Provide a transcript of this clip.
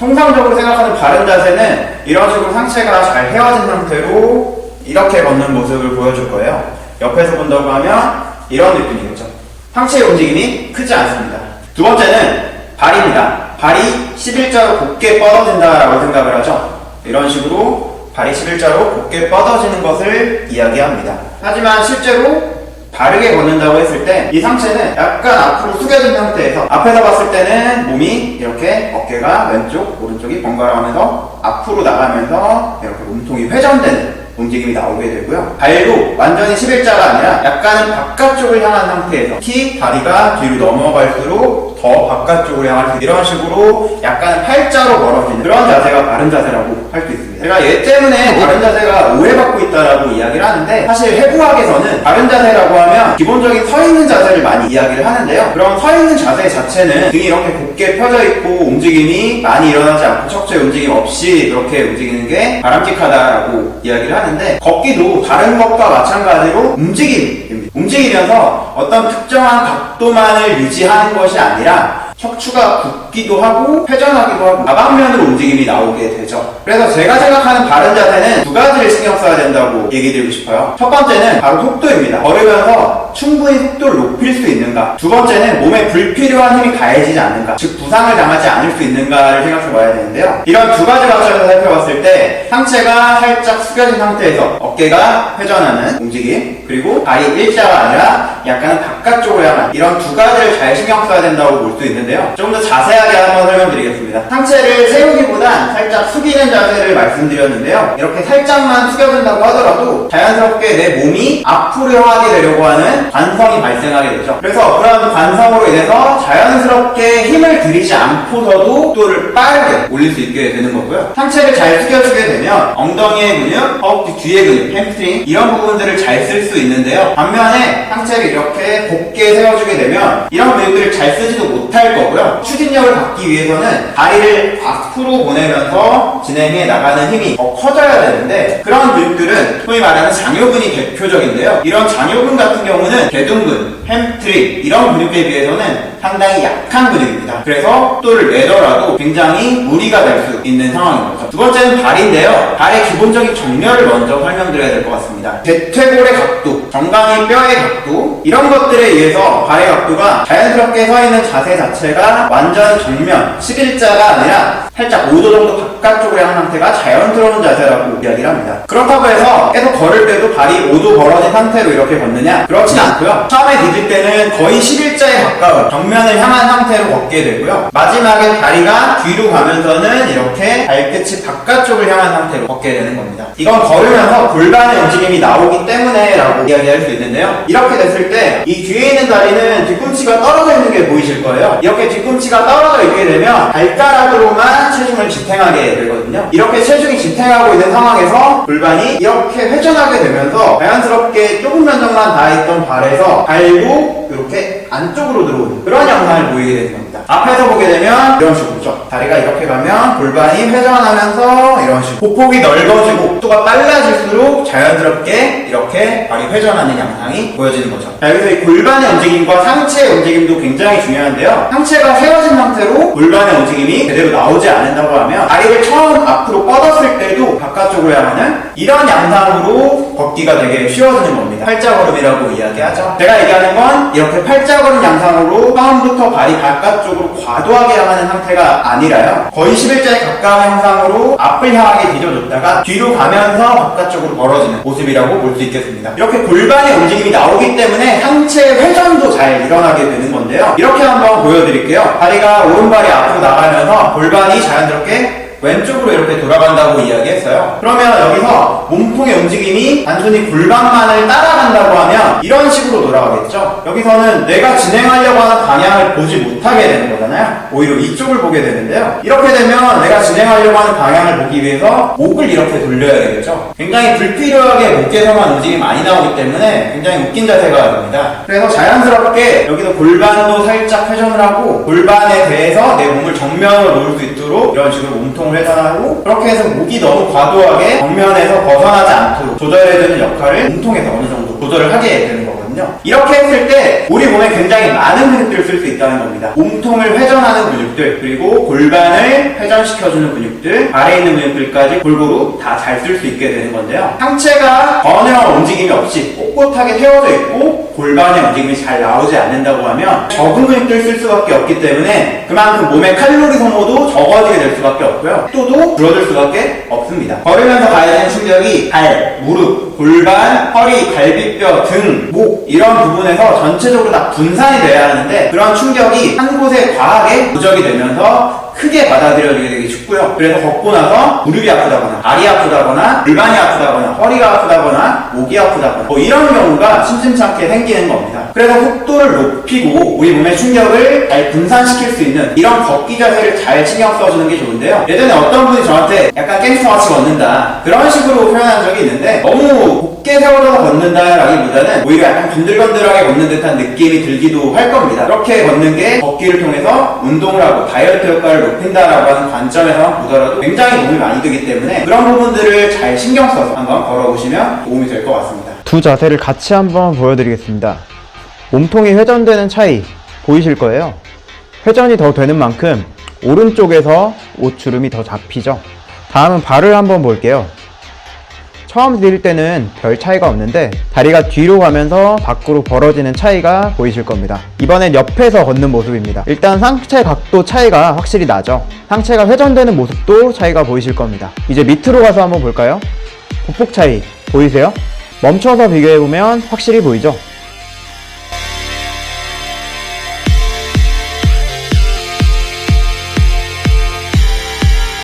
통상적으로 생각하는 바른 자세는 이런 식으로 상체가 잘 헤어진 상태로 이렇게 걷는 모습을 보여줄 거예요. 옆에서 본다고 하면 이런 느낌이겠죠. 상체의 움직임이 크지 않습니다. 두 번째는 발입니다. 발이 11자로 곧게 뻗어진다라고 생각을 하죠. 이런 식으로 발이 11자로 곧게 뻗어지는 것을 이야기합니다. 하지만 실제로 바르게 걷는다고 했을 때 이 상체는 약간 앞으로 숙여진 상태에서 앞에서 봤을 때는 몸이 이렇게 어깨가 왼쪽 오른쪽이 번갈아 가면서 앞으로 나가면서 이렇게 몸통이 회전되는 움직임이 나오게 되고요. 발도 완전히 11자가 아니라 약간은 바깥쪽을 향한 상태에서 특히 다리가 뒤로 넘어갈수록 더 바깥쪽으로 향할 수 이런 식으로 약간 팔자로 멀어지는 그런 자세가 바른 자세라고 할 수 있습니다. 제가 얘 때문에 바른 자세가 오해받고 있다라고 이야기를 하는데 사실 해부학에서는 바른 자세라고 하면 기본적인 서 있는 자세를 많이 이야기를 하는데요. 그럼 서 있는 자세 자체는 등이 이렇게 곧게 펴져 있고 움직임이 많이 일어나지 않고 척추의 움직임 없이 그렇게 움직이는 게 바람직하다라고 이야기를 하는데 걷기도 다른 것과 마찬가지로 움직임입니다. 움직이면서 어떤 특정한 각도만을 유지하는 것이 아니라 척추가 굽기도 하고 회전하기도 하고 다방면으로 움직임이 나오게 되죠. 그래서 제가 생각하는 바른 자세는 두 가지를 신경 써야 된다고 얘기 드리고 싶어요. 첫 번째는 바로 속도입니다. 걸으면서 충분히 속도를 높일 수 있는가. 두 번째는 몸에 불필요한 힘이 가해지지 않는가. 즉 부상을 당하지 않을 수 있는가를 생각해 봐야 되는데요. 이런 두 가지 관점에서 살펴봤을 때 상체가 살짝 숙여진 상태에서 어깨가 회전하는 움직임 그리고 발이 일자가 아니라 약간은 바깥쪽으로 향한 이런 두 가지를 잘 신경 써야 된다고 볼 수 있는데 요. 좀 더 자세하게 한번 설명드리겠습니다. 상체를 세우기보단 살짝 숙이는 자세를 말씀드렸는데요. 이렇게 살짝만 숙여진다고 하더라도 자연스럽게 내 몸이 앞으로 향하게 되려고 하는 관성이 발생하게 되죠. 그래서 그런 관성으로 인해서 자연스럽게 힘을 들이지 않고서도 속도를 빠르게 올릴 수 있게 되는 거고요. 상체를 잘 숙여주게 되면 엉덩이의 근육, 허벅지 뒤의 근육, 햄스트링 이런 부분들을 잘 쓸 수 있는데요. 반면에 상체를 이렇게 곧게 세워주게 되면 이런 근육들을 잘 쓰지도 못할 거 고요. 추진력을 받기 위해서는 다리를 앞으로 보내면서 진행해 나가는 힘이 더 커져야 되는데 그런 근육들은 소위 말하는 장요근이 대표적인데요. 이런 장요근 같은 경우는 대둔근, 햄스트링 이런 근육에 비해서는 상당히 약한 근육입니다. 그래서 속도를 내더라도 굉장히 무리가 될 수 있는 상황인 거죠. 두 번째는 발인데요. 발의 기본적인 정렬을 먼저 설명드려야 될 것 같습니다. 대퇴골의 각도, 정강이 뼈의 각도 이런 것들에 의해서 발의 각도가 자연스럽게 서 있는 자세 자체가 완전 정면 11자가 아니라 살짝 5도 정도 바깥쪽으로 향한 상태가 자연스러운 자세라고 이야기를 합니다. 그렇다고 해서 계속 걸을 때도 발이 5도 벌어진 상태로 이렇게 걷느냐? 그렇진 않고요. 처음에 디딜 때는 거의 11자에 가까운 정면을 향한 상태로 걷게 되고요. 마지막에 다리가 뒤로 가면서는 이렇게 발끝이 바깥쪽을 향한 상태로 걷게 되는 겁니다. 이건 걸으면서 골반의 움직임이 나오기 때문에 라고 이야기할 수 있는데요. 이렇게 됐을 때 이 뒤에 있는 다리는 뒤꿈치가 떨어져 있는 게 보이실 거예요. 이렇게 뒤꿈치가 떨어져 있게 되면 발가락으로만 체중을 지탱하게 되거든요. 이렇게 체중이 지탱하고 있는 상황에서 골반이 이렇게 회전하게 되면서 자연스럽게 조금 면적만 닿아있던 발에서 발도 이렇게 안쪽으로 들어오는 그런 양상을 보이게 되는 겁니다. 앞에서 보게 되면 이런 식으로죠. 다리가 이렇게 가면 골반이 회전하면서 이런 식으로 보폭이 넓어지고 속도가 빨라질수록 자연스럽게 이렇게 발이 회전하는 양상이 보여지는 거죠. 자, 여기서 이 골반의 움직임과 상체의 움직임도 굉장히 중요한데요. 상체가 세워진 상태로 골반의 움직임이 제대로 나오지 않는다고 하면 다리를 처음 앞으로 뻗었을 때도 바깥쪽으로 향하는 이런 양상으로 걷기가 되게 쉬워지는 겁니다. 팔자걸음이라고 이야기하죠. 제가 얘기하는 건 이렇게 팔자걸음 양상으로 처음부터 발이 바깥쪽으로 과도하게 향하는 상태가 아니라요. 거의 11자에 가까운 형상으로 앞을 향하게 뒤져줬다가 뒤로 가면서 바깥쪽으로 벌어지는 모습이라고 볼 수 있겠습니다. 이렇게 골반의 움직임이 나오기 때문에 상체 회전도 잘 일어나게 되는 건데요. 이렇게 한번 보여드릴게요. 다리가 오른발이 앞으로 나가면서 골반이 자연스럽게 왼쪽으로 이렇게 돌아간다고 이야기했어요. 그러면 여기서 몸통의 움직임이 단순히 골반만을 따라간다고 하면 이런 식으로 돌아가겠죠? 여기서는 내가 진행하려고 하는 방향을 보지 못하게 되는 거잖아요. 오히려 이쪽을 보게 되는데요. 이렇게 되면 내가 진행하려고 하는 방향을 보기 위해서 목을 이렇게 돌려야 되겠죠? 굉장히 불필요하게 목 개성한 움직임이 많이 나오기 때문에 굉장히 웃긴 자세가 됩니다. 그래서 자연스럽게 여기도 골반도 살짝 회전을 하고 골반에 대해서 내 몸을 정면으로 놓을 수 있도록 이런 식으로 몸통 을 회전하고 그렇게 해서 목이 너무 과도하게 정면에서 벗어나지 않도록 조절해주는 역할을 몸통에서 어느 정도 조절을 하게 되는 거거든요. 이렇게 했을 때 우리 몸에 굉장히 많은 근육들을 쓸 수 있다는 겁니다. 몸통을 회전하는 근육들, 그리고 골반을 회전시켜주는 근육들, 아래에 있는 근육들까지 골고루 다 잘 쓸 수 있게 되는 건데요. 상체가 전혀 움직임이 없이 꼿꼿하게 세워져 있고 골반의 움직임이 잘 나오지 않는다고 하면 적은 근육들 쓸 수밖에 없기 때문에 그만큼 몸의 칼로리 소모도 적어지게 될 수밖에 없고요. 속도도 줄어들 수밖에 없습니다. 걸으면서 가야 되는 충격이 발, 무릎, 골반, 허리, 갈비뼈, 등, 목 이런 부분에서 전체적으로 다 분산이 돼야 하는데 그런 충격이 한 곳에 과하게 누적이 되면서 크게 받아들여지게 되기 쉽고요. 그래서 걷고 나서 무릎이 아프다거나 다리 아프다거나 골반이 아프다거나 허리가 아프다거나 목이 아프다거나 뭐 이런 경우가 심심찮게 생기는 겁니다. 그래서 속도를 높이고 우리 몸의 충격을 잘 분산시킬 수 있는 이런 걷기 자세를 잘 신경 써주는 게 좋은데요. 예전에 어떤 분이 저한테 약간 갱스터같이 걷는다 그런 식으로 표현한 적이 있는데 너무 곧게 세워져서 걷는다라기보다는 오히려 약간 건들건들하게 걷는 듯한 느낌이 들기도 할 겁니다. 이렇게 걷는 게 걷기를 통해서 운동을 하고 다이어트 효과를 높인다라고 하는 관점에서만 보더라도 굉장히 도움이 많이 되기 때문에 그런 부분들을 잘 신경 써서 한번 걸어보시면 도움이 될 것 같습니다. 두 자세를 같이 한번 보여드리겠습니다. 몸통이 회전되는 차이 보이실 거예요. 회전이 더 되는 만큼 오른쪽에서 옷주름이 더 잡히죠. 다음은 발을 한번 볼게요. 처음 들일 때는 별 차이가 없는데 다리가 뒤로 가면서 밖으로 벌어지는 차이가 보이실 겁니다. 이번엔 옆에서 걷는 모습입니다. 일단 상체 각도 차이가 확실히 나죠. 상체가 회전되는 모습도 차이가 보이실 겁니다. 이제 밑으로 가서 한번 볼까요? 보폭 차이 보이세요? 멈춰서 비교해보면 확실히 보이죠?